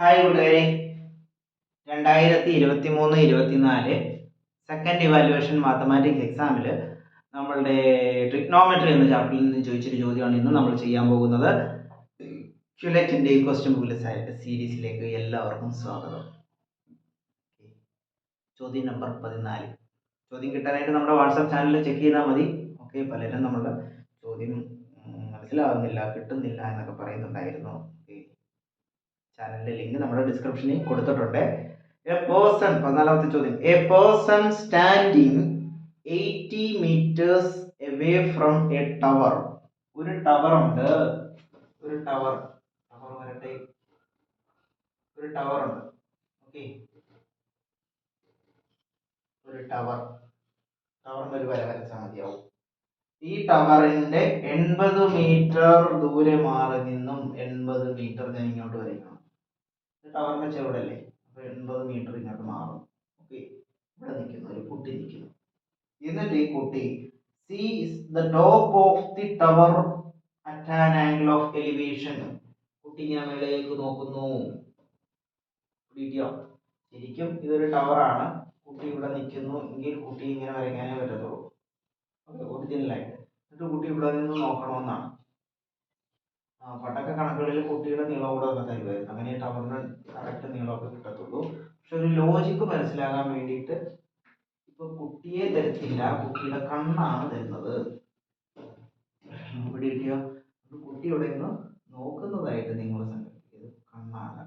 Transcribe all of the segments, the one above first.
Hi കൂട്ടുകാരെ. രണ്ടായിരത്തി ഇരുപത്തി മൂന്ന് ഇരുപത്തിനാല് സെക്കൻഡ് ഇവാലുവേഷൻ മാത്തമാറ്റിക്സ് എക്സാമിൽ നമ്മളുടെ ട്രിഗ്നോമെട്രി എന്ന ചാപ്റ്ററിൽ നിന്ന് ചോദിച്ചൊരു ചോദ്യമാണ് ഇന്ന് നമ്മൾ ചെയ്യാൻ പോകുന്നത്. ക്യുലറ്റിന്റെ ക്വസ്റ്റ്യൻ ബുക്കിലെ സീരീസിലേക്ക് എല്ലാവർക്കും സ്വാഗതം. ചോദ്യം നമ്പർ പതിനാല്. ചോദ്യം കിട്ടാനായിട്ട് നമ്മുടെ വാട്സാപ്പ് ചാനലിൽ ചെക്ക് ചെയ്താൽ മതി. ഓക്കെ പലരും നമ്മുടെ ചോദ്യം മനസ്സിലാകുന്നില്ല കിട്ടുന്നില്ല എന്നൊക്കെ പറയുന്നുണ്ടായിരുന്നു. ചാനലിന്റെ ലിങ്ക് നമ്മുടെ ഡിസ്ക്രിപ്ഷനിൽ കൊടുത്തിട്ടുണ്ട്. എ പേഴ്സൺ പതിനാലാമത്തെ ചോദ്യം. A person standing eighty metres away from a tower ഒരു ടവർ ഉണ്ട്. ഒരു ടവർ ടവർ വരട്ടെ. ഒരു ടവർ ഉണ്ട്. ഓക്കെ ഒരു ടവർ ടവറിന് ഒരു വര വരച്ചാൽ മതിയാവും. ഈ ടവറിന്റെ എൺപത് മീറ്റർ ദൂരെ മാറി നിന്നും എൺപത് മീറ്റർ ഞാൻ ഇങ്ങോട്ട് വരയ്ക്കണം. ടവറിന്റെ ചെവിടല്ലേ? അപ്പൊ എൺപത് മീറ്റർ ഇങ്ങോട്ട് മാറും. ഓക്കെ. ഇവിടെ നിൽക്കുന്നു ഒരു കുട്ടി നിൽക്കുന്നു. എന്നിട്ട് ഈ കുട്ടി see the top of the tower at an angle of elevation കുട്ടി ഇങ്ങനെ മേളിലേക്ക് നോക്കുന്നു. പിടിക്കോ ശരിക്കും ഇതൊരു ടവറാണ്. കുട്ടി ഇവിടെ നിൽക്കുന്നു. എങ്കിൽ കുട്ടി ഇങ്ങനെ വരയ്ക്കാനേ പറ്റത്തുള്ളൂ. ഒറിജിനലായിട്ട് എന്നിട്ട് കുട്ടി ഇവിടെ നിന്ന് നോക്കണമെന്നാണ്. ആ പണ്ടൊക്കെ കണക്കുകളിൽ കുട്ടിയുടെ നീളം കൂടെ തരുമായിരുന്നു അങ്ങനെ ടവറിന് കറക്റ്റ് നീളമൊക്കെ കിട്ടത്തുള്ളൂ. പക്ഷെ ഒരു ലോജിക്ക് മനസ്സിലാകാൻ വേണ്ടിയിട്ട് ഇപ്പൊ കുട്ടിയെ തരത്തില്ല കുട്ടിയുടെ കണ്ണാണ് തരുന്നത്. ഇവിടെ അപ്പൊ കുട്ടി ഇവിടെ നിന്ന് നോക്കുന്നതായിട്ട് നിങ്ങൾ സങ്കല്പിക്കുന്നത് കണ്ണാണ്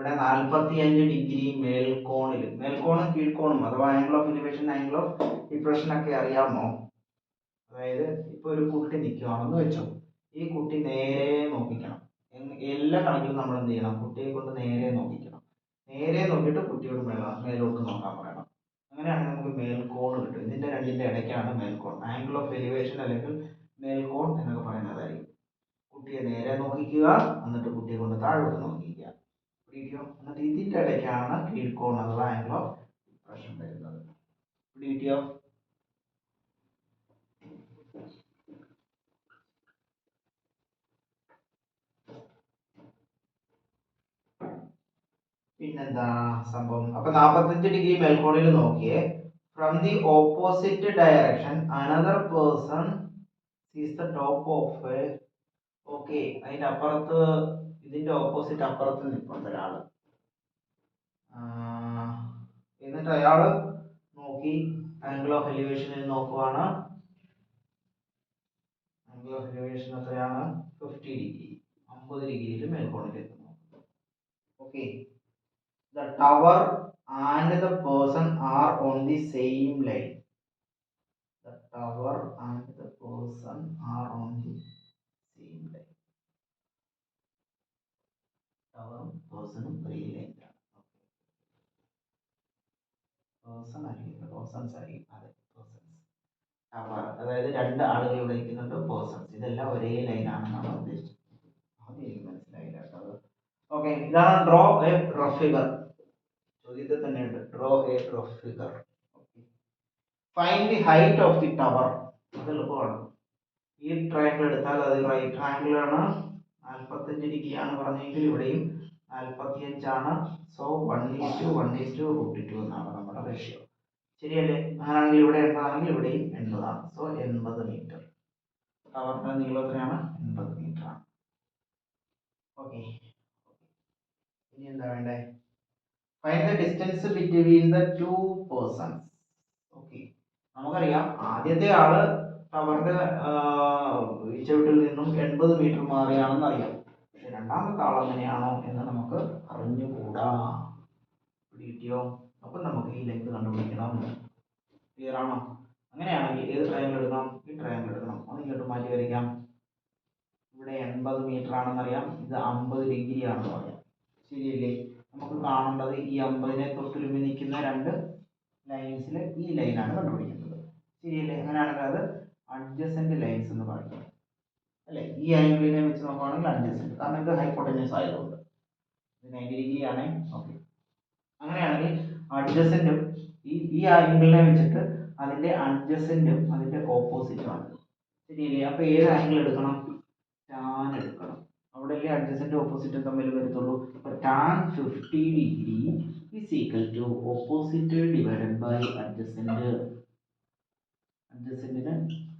ഇവിടെ നാൽപ്പത്തി അഞ്ച് ഡിഗ്രി മേൽക്കോണിൽ മേൽക്കോണും കീഴ്ക്കോണും അഥവാ angle of elevation angle of depression ഒക്കെ അറിയാമോ? അതായത് ഇപ്പൊ ഒരു കുട്ടി നിൽക്കുകയാണെന്ന് വെച്ചോ. ഈ കുട്ടി നേരെ നോക്കിക്കണം. എല്ലാ കണക്കിലും നമ്മൾ എന്ത് ചെയ്യണം? കുട്ടിയെ കൊണ്ട് നേരെ നോക്കിക്കണം. നേരെ നോക്കിയിട്ട് കുട്ടിയോട് മേള മേലോട്ട് നോക്കാൻ പറയണം. അങ്ങനെയാണെങ്കിൽ നമുക്ക് മേൽക്കോൺ കിട്ടും ഇതിന്റെ രണ്ടിന്റെ ഇടയ്ക്കാണ് മേൽക്കോൺ ആംഗിൾ ഓഫ് എലിവേഷൻ അല്ലെങ്കിൽ മേൽക്കോൺ എന്നൊക്കെ പറയുന്നതായിരിക്കും കുട്ടിയെ നേരെ നോക്കിക്കുക എന്നിട്ട് കുട്ടിയെ കൊണ്ട് താഴോട്ട് നോക്കിക്കുക. പിടിക്കോ എന്നിട്ട് ഇതിന്റെ ഇടയ്ക്കാണ് കീഴ്ക്കോൺ അഥവാ ആംഗിൾ ഓഫ് ഡിപ്രഷൻ വരുന്നത്. വീഡിയോ പിന്നെന്താ സംഭവം? അപ്പൊ നാപ്പത്തഞ്ച് ഡിഗ്രി മേൽക്കോണിൽ നോക്കിയേ. From the opposite direction another person sees the top of okay അതിന്റെ അപ്പുറത്ത് ഇതിന്റെ ഓപ്പോസിറ്റ് അപ്പുറത്ത് നിൽപ്പുണ്ട് ഒരാൾ. ആ, എന്നിട്ട് അയാൾ നോക്കി ആംഗിൾ ഓഫ് എലിവേഷനിൽ നോക്കുവാണ്. ആംഗിൾ ഓഫ് എലിവേഷൻ എത്രയാണ്? ഫിഫ്റ്റി ഡിഗ്രി അമ്പത് ഡിഗ്രിയിൽ മേൽക്കോണിൽ എത്തുന്നു okay the tower and the person are on the same line the tower and the person are on the ടവറും പേഴ്സണും ഒരേ ലൈനിലാണ് പേഴ്സൺ ആയിരിക്കും പേഴ്സൺസ് ആയിരിക്കും അതെ അതായത് രണ്ട് ആളുകൾ ഇവിടെ ഇരിക്കുന്നുണ്ട് പേഴ്സൺസ് ഇതെല്ലാം ഒരേ ലൈനാണെന്നാണ് ഉദ്ദേശിച്ചത്. അത് മനസ്സിലായില്ല ഓക്കെ ഇതാണ് ഡ്രോ എ റഫ് ഫിഗർ. ചോദ്യത്തിൽ തന്നെയുണ്ട് draw a rough figure. Find the height of the tower അത് എളുപ്പമാണ്. ഈ ട്രയാങ്കിൾ എടുത്താൽ അത് റൈറ്റ് ആംഗിൾ ആണ്. നാൽപ്പത്തഞ്ച് ആണ് പറഞ്ഞെങ്കിൽ ഇവിടെയും നാൽപ്പത്തി അഞ്ചാണ് so one is to one is to root two എന്നാണ് നമ്മുടെ റേഷ്യോ ശരിയല്ലേ? അങ്ങനെയാണെങ്കിൽ ഇവിടെ എൺപതാണെങ്കിൽ ഇവിടെയും എൺപതാണ്. സോ എൺപത് മീറ്റർ. ടവറിന്റെ നീളം എത്രയാണ്? എൺപത് മീറ്റർ ആണ് ഓക്കെ ഇനി എന്താ വേണ്ടേ? Find the distance between the two persons okay നമുക്കറിയാം ആദ്യത്തെ ആൾ ടവറിന്റെ ചുവട്ടിൽ നിന്നും എൺപത് മീറ്റർ മാറിയാണെന്ന് അറിയാം. പക്ഷെ രണ്ടാമത്തെ ആൾ അങ്ങനെയാണോ എന്ന് നമുക്ക് അറിഞ്ഞുകൂടാ. കിട്ടിയോ അപ്പൊ നമുക്ക് ഈ ലെങ്ത് കണ്ടുപിടിക്കണം. ക്ലിയർ ആണോ? അങ്ങനെയാണെങ്കിൽ ഏത് ട്രയാങ്കിൾ എടുക്കണം? ഈ ട്രയാങ്കിൾ എടുക്കണം. ഒന്ന് ഇങ്ങോട്ട് മാറ്റി വരയ്ക്കാം. ഇവിടെ എൺപത് മീറ്റർ ആണെന്ന് അറിയാം. ഇത് അമ്പത് ഡിഗ്രി ആണെന്ന് പറയാം. ശരിയല്ലേ? നമുക്ക് കാണേണ്ടത് ഈ അമ്പതിനെ തൊട്ടുരുമ്പി നിൽക്കുന്ന രണ്ട് ലൈൻസിൽ ഈ ലൈനാണ് കണ്ടുപിടിക്കുന്നത് ശരിയല്ലേ? അങ്ങനെയാണെങ്കിൽ അത് അഡ്ജസന്റ് ലൈൻസ് എന്ന് പറയുന്നത് അല്ലേ? ഈ ആംഗിളിനെ വെച്ച് നോക്കുകയാണെങ്കിൽ അഡ്ജസന്റ് കാരണം ഇത് ഹൈപ്പോട്ടന്യൂസ് ആയതുകൊണ്ട്. ഇത് നയന്റി ഡിഗ്രി ഓക്കെ അങ്ങനെയാണെങ്കിൽ അഡ്ജസന്റും ഈ ഈ ആംഗിളിനെ വെച്ചിട്ട് അതിന്റെ അഡ്ജസന്റും അതിന്റെ ഓപ്പോസിറ്റുമാണ് ശരിയല്ലേ? അപ്പോൾ ഏത് ആംഗിൾ എടുക്കണം? ടാൻ എടുക്കണം. അവിടെ അല്ലേ അഡ്ജസന്റും ഓപ്പോസിറ്റും തമ്മിൽ വരത്തുള്ളൂ. അപ്പോൾ tan fifty degree is equal to opposite divided by adjacent അഡ്ജസന്റിന്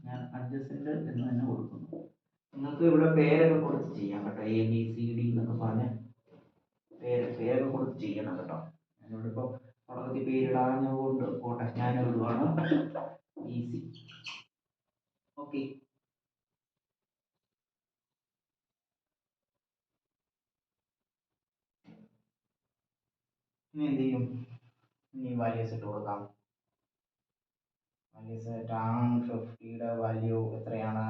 ഞാൻ അഡ്ജസ്റ്റ് എന്ന് തന്നെ കൊടുക്കുന്നു. നിങ്ങൾക്ക് ഇവിടെ പേരൊക്കെ കൊടുത്ത് ചെയ്യാം കേട്ടോ. എ ബി സി ഡി എന്നൊക്കെ പറഞ്ഞ് പേര് പേരൊക്കെ കൊടുത്ത് ചെയ്യണം കേട്ടോ. ഞാനിവിടെ ഇപ്പോൾ തുടക്കത്തിൽ പേരിടാഞ്ഞതുകൊണ്ട് പോട്ടെ. ഞാൻ ഇടുവാണ്. ഈസി ഓക്കെ ഇനി എന്ത് ചെയ്യും? ഇനി വാല്യൂസ് ഇട്ട് കൊടുക്കാം വാല്യൂസ് ടാൻ ഫിഫ്റ്റിയുടെ വാല്യൂ എത്രയാണ്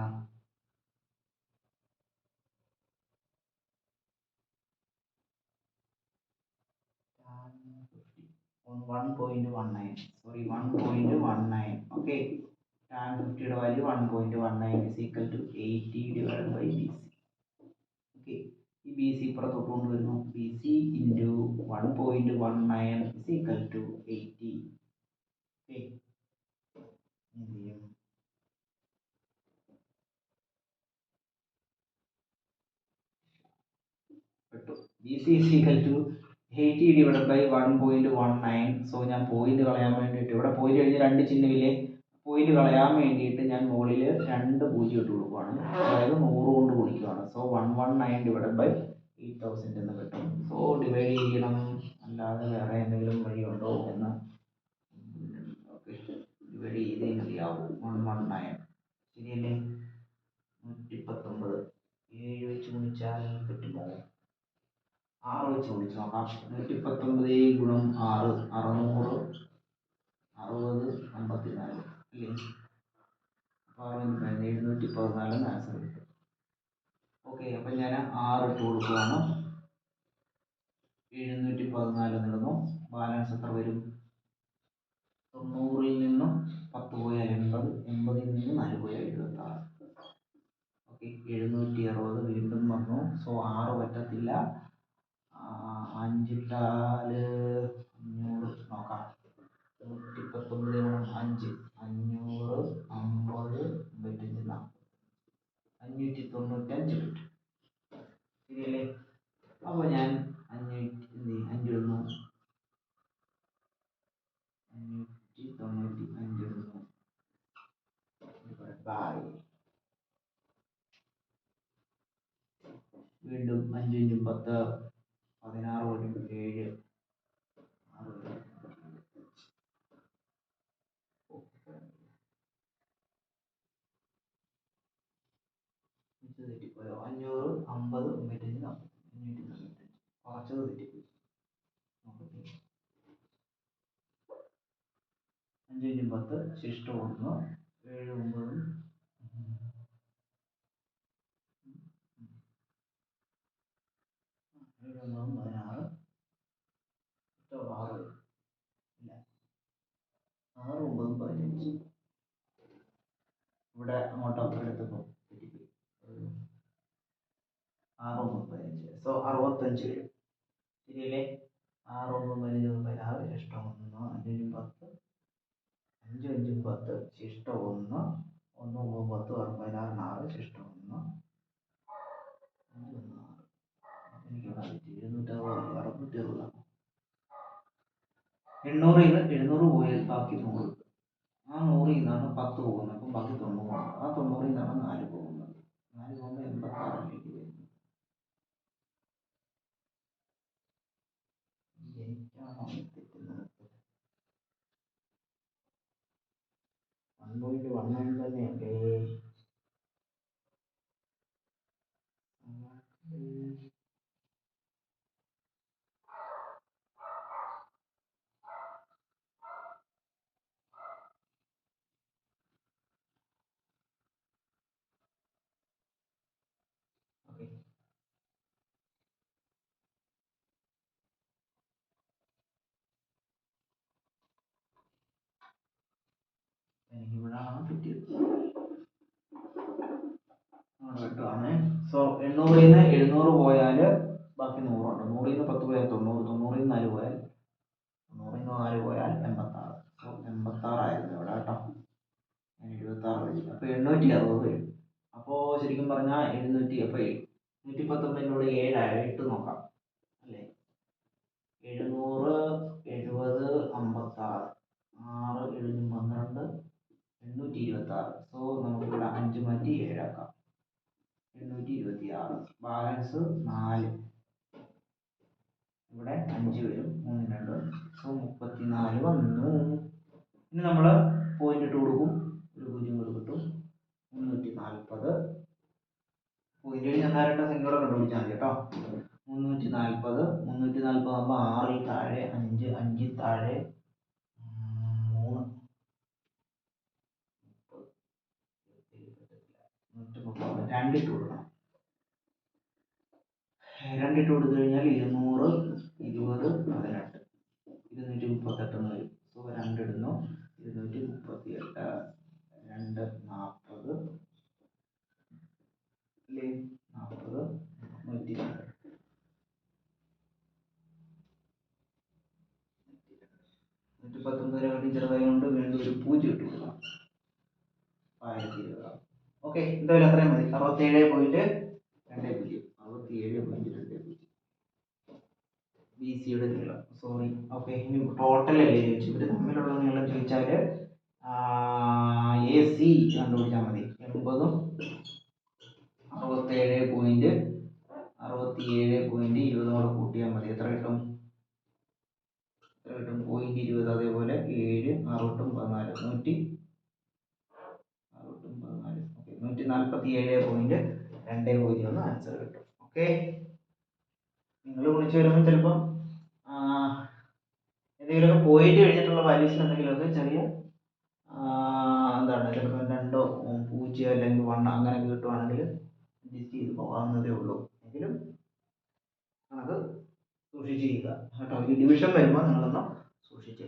one point one nine sorry one point one nine okay tan ഫിഫ്റ്റിയുടെ value one point one nine is equal to eighty divide by B C okay ഈ B C ഇപ്പുറത്തോട്ട് കൊണ്ടുവരുന്നു B C into one point one nine is equal to eighty okay എന്ത് ചെയ്യും? B C is equal to eighty divide by one point one nine so ഞാൻ point കളയാൻ വേണ്ടിയിട്ട് ഇവിടെ point കഴിഞ്ഞാൽ രണ്ട് ചിഹ്നമില്ലേ? പോയിന്റ് കളയാൻ വേണ്ടിയിട്ട് ഞാൻ മുകളിൽ രണ്ട് പൂജ്യം ഇട്ട് കൊടുക്കുവാണ്. അതായത് നൂറ് കൊണ്ട് ഗുണിക്കുകയാണ് so one one nine divide by eight thousand എന്ന് കിട്ടും. സോ ഡിവൈഡ് ചെയ്യണം. അല്ലാതെ വേറെ എന്തെങ്കിലും വഴിയുണ്ടോ എന്ന്? ഓക്കെ. ഡിവൈഡ് ചെയ്തേ മതിയാവും. വൺ വൺ നയൻ ശരിയല്ലേ? നൂറ്റി പത്തൊമ്പത് ഏഴ് വെച്ച് ഗുണിച്ചാൽ പറ്റുമോ ആറ് വെച്ച് ഗുണിച്ച്. നോക്കാം നൂറ്റി പത്തൊമ്പത് ഗുണം ആറ്. അറുന്നൂറ് അറുപത് അമ്പത്തിനാല്. അല്ലേ? അപ്പോൾ അറുപത് എഴുന്നൂറ്റി പതിനാല് ആൻസർ കിട്ടും. ഓക്കെ അപ്പം ഞാൻ ആറ് ഇട്ട് കൊടുക്കുകയാണ് എഴുന്നൂറ്റി പതിനാല് നിടുന്നു ബാലൻസ് എത്ര വരും? തൊണ്ണൂറിൽ നിന്നും പത്ത് പോയാൽ എൺപത് എൺപതിൽ നിന്നും നാല് പോയാൽ എഴുപത്തി ആറ് ഓക്കെ എഴുന്നൂറ്റി അറുപത് വീണ്ടും വന്നു. സോ ആറ് പറ്റത്തില്ല. അഞ്ചിട്ടാൽ അഞ്ഞൂറ് നോക്കാം നൂറ്റി പത്തൊമ്പത് ഗുണം അഞ്ച് അഞ്ഞൂറ് അമ്പത് അമ്പത്തഞ്ച് നാൽപ്പത് അഞ്ഞൂറ്റി തൊണ്ണൂറ്റഞ്ച് കിട്ടും ശരിയല്ലേ അപ്പോൾ ഞാൻ അഞ്ഞൂറ്റി എന്ത് ചെയ്യും അഞ്ചിടുന്നു അഞ്ഞൂറ്റി തൊണ്ണൂറ്റി അഞ്ചിടുന്നു ബൈ വീണ്ടും അഞ്ചഞ്ചും പത്ത് പതിനാറ് point ഏഴ്. തെറ്റിപ്പോയോ? അഞ്ഞൂറ് അമ്പത് കുറച്ചത് തെറ്റിപ്പോയി. അഞ്ചഞ്ചും പത്ത് ശിഷ്ടം ഒന്ന്. ഏഴ് ഒമ്പതും ഒമ്പതും പതിനാറ് ശിഷ്ടം ആറ്. ഇല്ല. ആറ് ഒമ്പതും പതിനഞ്ച്. ഇവിടെ അങ്ങോട്ട് എടുത്തപ്പോൾ ആറ് ഒമ്പത് പതിനഞ്ച്. സോ അറുപത്തഞ്ച് വരും. ശരിയല്ലേ? ആറ് ഒമ്പത് പതിനഞ്ച് പതിനാറ് ശിഷ്ടം ഒന്ന് അഞ്ചും പത്ത് അഞ്ചും അഞ്ചും പത്ത് ശിഷ്ടം ഒന്ന് ഒന്ന് ഒമ്പത് പത്ത് പതിനാറിന് ആറ് ശിഷ്ടം ഒന്ന് എണ്ണൂറിൽ നിന്ന് എഴുന്നൂറ് പോയാൽ ബാക്കി നൂറ് ആ നൂറിൽ നിന്നാണ് പത്ത് പോകുന്നത്. അപ്പം ബാക്കി തൊണ്ണൂറ് ആ തൊണ്ണൂറിൽ നിന്നാണ് നാല് പോകുന്നത്. നാല് പോകുമ്പോൾ എൺപത്താറിലേക്ക് വരുന്നു എനിക്കാണോ തെറ്റുന്നത് വൺ പോയിന്റ് വൺ നയൻ തന്നെയല്ലേ ഓക്കെ എനിക്ക് ഇവിടാണ് കിട്ടിയത് അവിടെ സോ എണ്ണൂറിൽ നിന്ന് എഴുന്നൂറ് പോയാൽ ബാക്കി നൂറുണ്ട്. നൂറിൽ നിന്ന് പത്ത് പോയാൽ തൊണ്ണൂറ് തൊണ്ണൂറിൽ നിന്ന് നാല് പോയാൽ തൊണ്ണൂറിൽ നിന്ന് നാല് പോയാൽ എൺപത്താറ്. സോ എൺപത്താറായിരുന്നു ഇവിടെ കേട്ടോ. ആറ് വരും. അപ്പോൾ എണ്ണൂറ്റി അറുപത് വരും. അപ്പോൾ ശരിക്കും പറഞ്ഞാൽ എഴുന്നൂറ്റി അപ്പോൾ നൂറ്റി പത്തൊമ്പതിനോട് ഏഴായ എട്ട് നോക്കാം. അല്ലേ? എഴുന്നൂറ് എഴുപത് അമ്പത്താറ് ആറ് എഴുന്നൂറ്റി പന്ത്രണ്ട് എണ്ണൂറ്റി ഇരുപത്തി ആറ് സോ നമുക്കിവിടെ അഞ്ച് മാറ്റി ഏഴാക്കാം. എണ്ണൂറ്റി ഇരുപത്തി ആറ് ബാലൻസ് നാല്. ഇവിടെ അഞ്ച് വരും മൂന്ന് രണ്ട്. സോ മുപ്പത്തിനാല് വന്നു. ഇനി നമ്മൾ പോയിന്റ് ഇട്ട് കൊടുക്കും. ഒരു പൂജ്യം കൂടെ കിട്ടും. മുന്നൂറ്റി നാൽപ്പത് പോയിന്റ് ഞാൻ രണ്ട സംഖ്യയോടെ കണ്ടുപിടിച്ചാൽ മതി കേട്ടോ. മുന്നൂറ്റി നാൽപ്പത് മുന്നൂറ്റി നാൽപ്പത് ആകുമ്പോൾ ആറിൽ താഴെ അഞ്ച് അഞ്ചിൽ താഴെ ഉം, മൂന്ന് മുപ്പത്, നൂറ്റി മുപ്പത് രണ്ടിട്ട് കൊടുക്കണം. രണ്ടിട്ട് കൊടുത്തു കഴിഞ്ഞാൽ ഇരുന്നൂറ് ഇരുപത് പതിനെട്ട്. ഇരുന്നൂറ്റി മുപ്പത്തെട്ട് എന്ന് വരും. സോ രണ്ടിടുന്നു ഇരുന്നൂറ്റി മുപ്പത്തി എട്ട് രണ്ട് നാൽപ്പത് അല്ലേ? നാൽപ്പത് നൂറ്റി രണ്ട് നൂറ്റി പത്തൊമ്പതിനെക്കാട്ടി ചെറുതായതുകൊണ്ട് വീണ്ടും ഒരു പൂജ്യം ഇട്ട് കൊടുക്കാം ആയിരത്തി ഇരുപത്. ഓക്കെ എന്തായാലും അത്രയും മതി. അറുപത്തേഴ് പോയിന്റ് രണ്ട് പൂജ്യം. അറുപത്തിയേഴ് പോയിന്റ് രണ്ട് പൂജ്യം. ബി സിയുടെ നീളം. സോറി ഓക്കെ ഇനി ടോട്ടൽ അല്ലേ ചോദിച്ചു? ഇവർ തമ്മിലുള്ള നീളം ചോദിച്ചാൽ എ സി കണ്ടുപിടിച്ചാൽ മതി. എൺപതും അറുപത്തേഴ് പോയിന്റ് അറുപത്തിയേഴ് പോയിന്റ് ഇരുപതും കൂടെ കൂട്ടിയാൽ മതി. എത്ര കിട്ടും? എത്ര കിട്ടും? പോയിന്റ് ഇരുപത് അതേപോലെ ഏഴ് അറുപത്തും പതിനാല്. നൂറ്റി അറുപത്തും പതിനാല് ഓക്കെ നൂറ്റി നാൽപ്പത്തി ഏഴ് പോയിന്റ് രണ്ട് പൂജ്യം എന്ന് ആൻസർ കിട്ടും. ഓക്കെ നിങ്ങൾ വിളിച്ചു വരുമ്പോൾ ചിലപ്പം എന്തെങ്കിലുമൊക്കെ പോയിന്റ് കഴിഞ്ഞിട്ടുള്ള വാല്യൂസിൽ എന്തെങ്കിലുമൊക്കെ ചെറിയ എന്താണ് ചിലപ്പോൾ രണ്ടോ പൂജ്യം അല്ലെങ്കിൽ വൺ അങ്ങനെയൊക്കെ കിട്ടുവാണെങ്കിൽ അഡ്ജസ്റ്റ് ചെയ്ത് പോകാവുന്നതേ ഉള്ളൂ. എങ്കിലും കണക്ക് സൂക്ഷിച്ച് ചെയ്യുക കേട്ടോ? ഈ ഡിവിഷൻ വരുമ്പോൾ നിങ്ങളൊന്ന് സൂക്ഷിച്ച്